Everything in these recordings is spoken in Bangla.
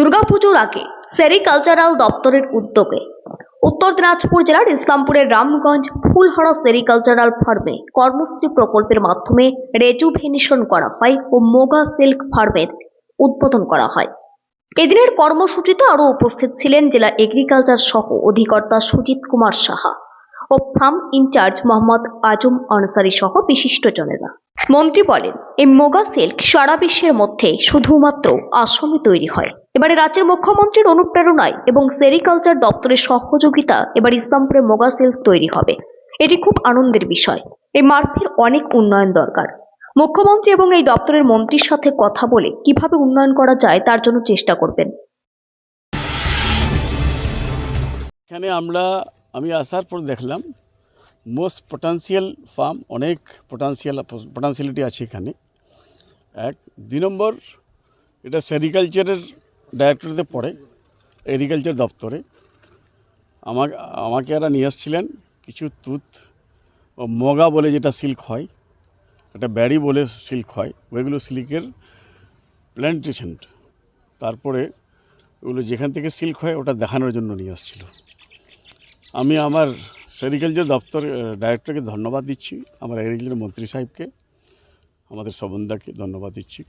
দুর্গাপুজোর আগে সেরিকালচারাল দপ্তরের উদ্যোগে উত্তর দিনাজপুর জেলার ইসলামপুরের রামগঞ্জ ফুলহরা সেরিকালচারাল ফার্মে কর্মশ্রী প্রকল্পের মাধ্যমে রেজুভেনেশন করা হয় ও মোগা সিল্ক ফার্মের উদ্বোধন করা হয়। এদিনের কর্মসূচিতে আরও উপস্থিত ছিলেন জেলা এগ্রিকালচার সহ অধিকর্তা সুজিত কুমার সাহা ও farm in charge Mohammad Azam Ansari সহ বিশিষ্টজনেরা। মন্ত্রী বলেন, এই মোগা সিল্ক সারা বিশ্বের মধ্যে শুধুমাত্র আসামে তৈরি হয়। এবারে রাজ্যের মুখ্যমন্ত্রীর অনুপ্রেরণায় এবং সেরিকালচার দপ্তরের সহযোগিতা এবার ইসলামপুরে মোগা সিল্ক তৈরি হবে। এটি খুব আনন্দের বিষয়। এই মার্ফের অনেক উন্নয়ন দরকার। মুখ্যমন্ত্রী এবং এই দপ্তরের মন্ত্রীর সাথে কথা বলে কীভাবে উন্নয়ন করা যায় তার জন্য চেষ্টা করবেন। এখানে আমরা, আমি আসার পর দেখলাম মোস্ট পটেন্সিয়াল ফার্ম অনেক পটেন্সিয়াল পটেন্সিয়ালিটি আছে এখানে। এক, দুই নম্বর, এটা সেরিকালচারের ডাইরেক্টরেতে পড়ে এগ্রিকালচার দপ্তরে। আমাকে আমাকে এরা নিয়ে এসেছিলেন কিছু তুত ও মগা বলে যেটা সিল্ক হয়, একটা ব্যাড়ি বলে সিল্ক হয়, ওইগুলো সিল্কের প্ল্যান্টেশন তারপরে ওগুলো যেখান থেকে সিল্ক হয়, ওটা দেখানোর জন্য নিয়ে আসছিল। আমি আমার সেরিকালচার দপ্তর ডাইরেক্টরকে ধন্যবাদ দিচ্ছি। আমার এগ্রিকালচার মন্ত্রী সাহেবকে, আমাদের শোভনদাকে ধন্যবাদ দিচ্ছি।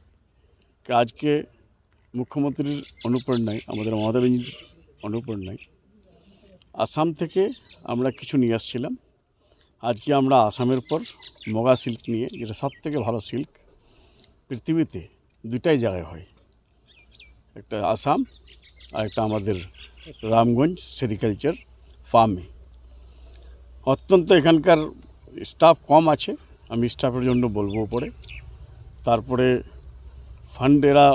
আজকে মুখ্যমন্ত্রীর অনুপ্রেরণায় আমাদের মমতা ব্যানার্জির অনুপ্রেরণায় আসাম থেকে আমরা কিছু নিয়ে আসছিলাম। আজকে আমরা আসামের পর মগা সিল্ক নিয়ে, যেটা সব থেকে ভালো সিল্ক পৃথিবীতে দুটাই জায়গায় হয়। একটা আসাম আর একটা আমাদের রামগঞ্জ সেরিকালচার ফার্মে। অত্যন্ত এখানকার স্টাফ কম আছে। আমি স্টাফের জন্য বলব পরে তারপরে ফান্ড এরা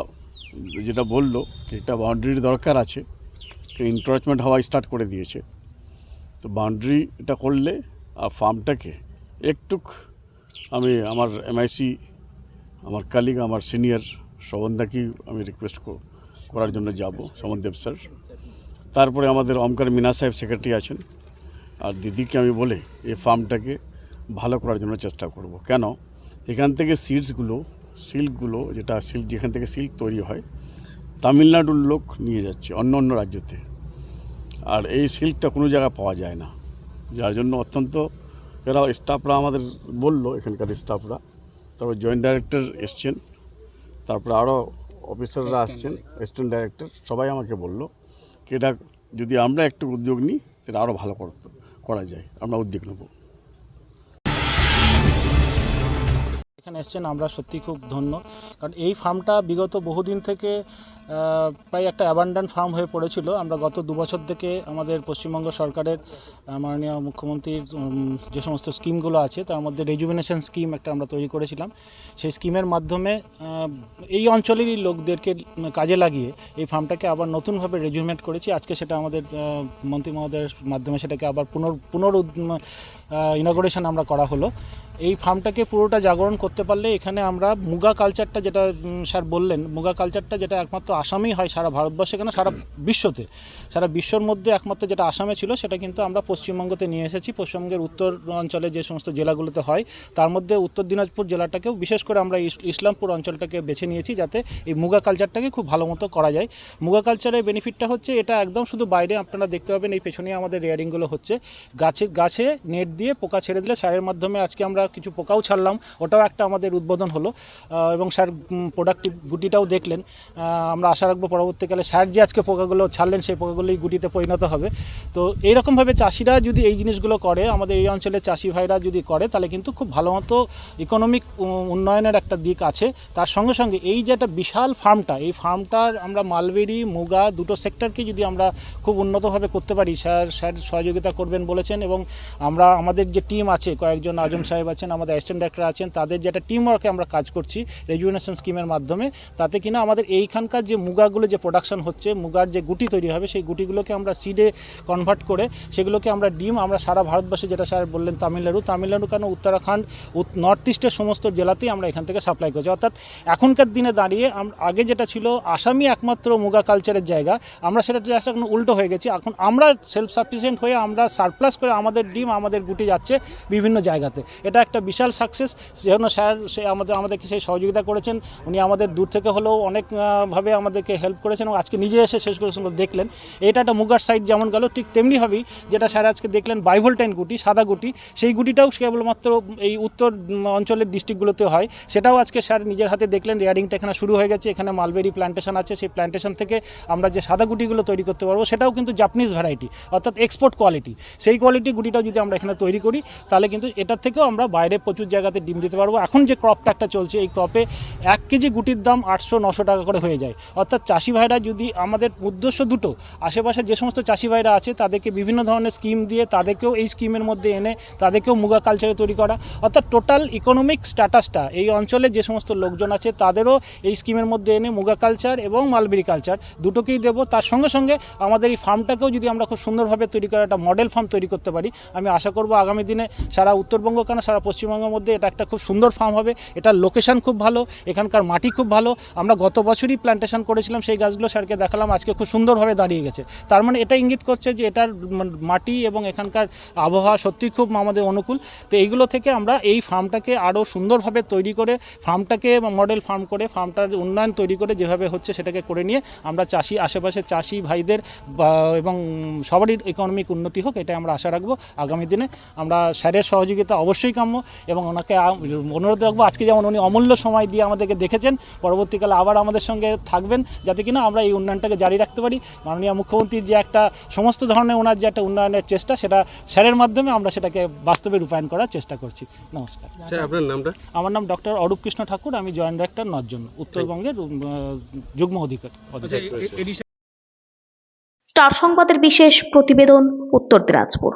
যেটা বলল একটা বাউন্ডারির দরকার আছে। ইনক্রোচমেন্ট হওয়া স্টার্ট করে দিয়েছে। তো বাউন্ডারি এটা করলে আর ফার্মটাকে একটুক আমি আমার এমআইসি আমার কালিগ আমার সিনিয়র শোভনদাকেই আমি রিকোয়েস্ট করার জন্য যাব, সমনদেব স্যার তারপরে আমাদের অমকার মিনা সাহেব সেক্রেটারি আছেন। আর দিদিকে আমি বলে এই ফার্মটাকে ভালো করার জন্য চেষ্টা করব। কেন? এখান থেকে সিডসগুলো সিল্কগুলো যেটা সিল্ক যেখান থেকে সিল্ক তৈরি হয় তামিলনাড়ুর লোক নিয়ে যাচ্ছে অন্য অন্য রাজ্যতে। আর এই সিল্কটা কোনো জায়গায় পাওয়া যায় না। যার জন্য অত্যন্ত এরা স্টাফরা আমাদের বলল এখানকার স্টাফরা তারপর জয়েন্ট ডাইরেক্টর এসছেন। তারপরে আরও অফিসাররা আসছেন অ্যাসিস্ট্যান্ট ডাইরেক্টর সবাই আমাকে বলল কি এটা যদি আমরা একটু উদ্যোগ নিই তাহলে আরও ভালো করতে। করা যায় আমরা উদ্যোগ নেব। এখানে এসছেন, আমরা সত্যি খুব ধন্য। কারণ এই ফার্মটা বিগত বহুদিন থেকে প্রায় একটা অ্যাবান্ডান্ট ফার্ম হয়ে পড়েছিল। আমরা গত দু বছর থেকে আমাদের পশ্চিমবঙ্গ সরকারের মাননীয় মুখ্যমন্ত্রীর যে সমস্ত স্কিমগুলো আছে, তার মধ্যে রেজুভিনেশন স্কিম একটা আমরা তৈরি করেছিলাম। সেই স্কিমের মাধ্যমে এই অঞ্চলেরই লোকদেরকে কাজে লাগিয়ে এই ফার্মটাকে আবার নতুনভাবে রেজুভেট করেছি। আজকে সেটা আমাদের মন্ত্রী মহোদয়ের মাধ্যমে সেটাকে আবার পুনর পুনর ইনগ্রেশন আমরা করা হলো। এই ফার্মটাকে পুরোটা জাগরণ করতে পারলে এখানে আমরা মুগা কালচারটা যেটা স্যার বললেন, মুগা কালচারটা যেটা একমাত্র আসামেই হয় সারা ভারতবর্ষে, কেন সারা বিশ্বতে। সারা বিশ্বর মধ্যে একমাত্র যেটা আসামে ছিল, সেটা কিন্তু আমরা পশ্চিমবঙ্গতে নিয়ে এসেছি। পশ্চিমবঙ্গের উত্তর অঞ্চলে যে সমস্ত জেলাগুলোতে হয়, তার মধ্যে উত্তর দিনাজপুর জেলাটাকেও বিশেষ করে আমরা ইস- ইসলামপুর অঞ্চলটাকে বেছে নিয়েছি, যাতে এই মুগা কালচারটাকে খুব ভালো মতো করা যায়। মুগা কালচারের বেনিফিটটা হচ্ছে, এটা একদম শুধু বাইরে আপনারা দেখতে পাবেন, এই পেছনে আমাদের রেয়ারিংগুলো হচ্ছে। গাছে গাছে নেট দিয়ে পোকা ছেড়ে দিলে সারের মাধ্যমে আজকে আমরা কিছু পোকাও ছাড়লাম, ওটাও একটা আমাদের উদ্বোধন হলো। এবং স্যার প্রোডাক্টিভ গুটিটাও দেখলেন। আমরা আশা রাখব পরবর্তীকালে স্যার যে আজকে পোকাগুলো ছাড়লেন, সেই পোকাগুলোই গুটিতে পরিণত হবে। তো এইরকমভাবে চাষিরা যদি এই জিনিসগুলো করে, আমাদের এই অঞ্চলের চাষি ভাইরা যদি করে, তাহলে কিন্তু খুব ভালো মতো ইকোনমিক উন্নয়নের একটা দিক আছে। তার সঙ্গে সঙ্গে এই যে একটা বিশাল ফার্মটা, এই ফার্মটার আমরা মালবেরি, মুগা দুটো সেক্টরকে যদি আমরা খুব উন্নতভাবে করতে পারি, স্যার স্যার সহযোগিতা করবেন বলেছেন এবং আমরা, আমাদের যে টিম আছে, কয়েকজন আজম সাহেব আছেন, আমাদের অ্যাসিস্ট্যান্ট ডাক্তার আছেন, তাদের যে একটা টিম ওয়ার্কে আমরা কাজ করছি রেজুনেশন স্কিমের মাধ্যমে, তাতে কিনা আমাদের এইখানকার যে মুগাগুলো যে প্রোডাকশন হচ্ছে, মুগার যে গুটি তৈরি হবে, সেই গুটিগুলোকে আমরা সিডে কনভার্ট করে সেগুলোকে আমরা ডিম, আমরা সারা ভারতবর্ষে যেটা স্যার বললেন তামিলনাড়ু তামিলনাড়ু কেন উত্তরাখণ্ড নর্থ ইস্টের সমস্ত জেলাতেই আমরা এখান থেকে সাপ্লাই করছি। অর্থাৎ এখনকার দিনে দাঁড়িয়ে আগে যেটা ছিল আসামি একমাত্র মুগা কালচারের জায়গা, আমরা সেটা জাস্ট এখন উল্টো হয়ে গেছি। এখন আমরা সেলফ সাফিসিয়েন্ট হয়ে আমরা সারপ্লাস করে আমাদের ডিম, আমাদের গুটি যাচ্ছে বিভিন্ন জায়গাতে। এটা একটা বিশাল সাকসেস সেজন্য স্যার সে আমাদের, আমাদেরকে সেই সহযোগিতা করেছেন। উনি আমাদের দূর থেকে হলেও অনেকভাবে আমাদেরকে হেল্প করেছেন এবং আজকে নিজে এসে শেষ করে দেখলেন। এটা একটা মুগার সাইড যেমন গেল, ঠিক তেমনিভাবেই যেটা স্যার আজকে দেখলেন বাইভোল্টাইন গুটি, সাদা গুটি, সেই গুটিটাও কেবলমাত্র এই উত্তর অঞ্চলের ডিস্ট্রিক্টগুলোতে হয়। সেটাও আজকে স্যার নিজের হাতে দেখলেন রেয়ারিংটা এখানে শুরু হয়ে গেছে, এখানে মালবেরি প্ল্যান্টেশন আছে, সেই প্ল্যান্টেশন থেকে আমরা যে সাদা গুটিগুলো তৈরি করতে পারব, সেটাও কিন্তু জাপানিজ ভ্যারাইটি অর্থাৎ এক্সপোর্ট কোয়ালিটি সেই কোয়ালিটি গুটিটাও যদি আমরা এখানে তৈরি করি, তাহলে কিন্তু এটার থেকেও আমরা বাইরে প্রচুর জায়গাতে ডিম দিতে পারব। এখন যে ক্রপটা একটা চলছে, এই ক্রপে এক কেজি গুটির দাম আটশো নশো টাকা করে হয়ে যায়। অর্থাৎ চাষি ভাইরা যদি আমাদের উদ্দেশ্য দুটো, আশেপাশে যে সমস্ত চাষি ভাইরা আছে, তাদেরকে বিভিন্ন ধরনের স্কিম দিয়ে তাদেরকেও এই স্কিমের মধ্যে এনে, তাদেরকেও মুগা কালচারে তৈরি করা। অর্থাৎ টোটাল ইকোনমিক স্ট্যাটাসটা এই অঞ্চলে যে সমস্ত লোকজন আছে, তাদেরও এই স্কিমের মধ্যে এনে মুগা কালচার এবং মালবেরি কালচার দুটোকেই দেবো। তার সঙ্গে সঙ্গে আমাদের এই ফার্মটাকেও যদি আমরা খুব সুন্দরভাবে তৈরি করা একটা মডেল ফার্ম তৈরি করতে পারি, আমি আশা করব আগামী দিনে সারা উত্তরবঙ্গ কেন সারা পশ্চিমবঙ্গের মধ্যে এটা একটা খুব সুন্দর ফার্ম হবে, এটার লোকেশন খুব ভালো, এখানকার মাটি খুব ভালো। আমরা গত বছরই প্ল্যান্টেশন করেছিলাম, সেই গাছগুলো স্যারকে দেখালাম, আজকে খুব সুন্দরভাবে দাঁড়িয়ে গেছে। তার মানে এটা ইঙ্গিত করছে যে এটার মাটি এবং এখানকার আবহাওয়া সত্যি খুব আমাদের অনুকূল। তো এইগুলো থেকে আমরা এই ফার্মটাকে আরও সুন্দরভাবে তৈরি করে ফার্মটাকে মডেল ফার্ম করে ফার্মটার উন্নয়ন তৈরি করে যেভাবে হচ্ছে সেটাকে করে নিয়ে আমরা চাষি আশেপাশে চাষি ভাইদের এবং সবারই ইকোনমিক উন্নতি হোক এটা আমরা আশা রাখব। আগামী দিনে আমরা স্যারের সহযোগিতা অবশ্যই কাম্য। এবং ওনাকে অনুরোধ রাখব আজকে যেমন উনি অমূল্য সময় দিয়ে আমাদেরকে দেখেছেন পরবর্তীকালে আবার আমাদের সঙ্গে থাকবেন যাতে কিনা আমরা এই উন্নয়নটাকে জারি রাখতে পারি। মাননীয় মুখ্যমন্ত্রীর যে একটা সমস্ত ধরনের ওনার যে একটা উন্নয়নের চেষ্টা সেটা স্যারের মাধ্যমে আমরা সেটাকে বাস্তবে রূপায়ণ করার চেষ্টা করছি। নমস্কার। স্যার আপনার নামটা? আমার নাম ডক্টর অরূপ কৃষ্ণ ঠাকুর আমি জয়েন্ট ডাইরেক্টর নজন উত্তরবঙ্গের যুগ্ম অধিকার অধিকার। স্টার সংবাদের বিশেষ প্রতিবেদন উত্তর দিনাজপুর।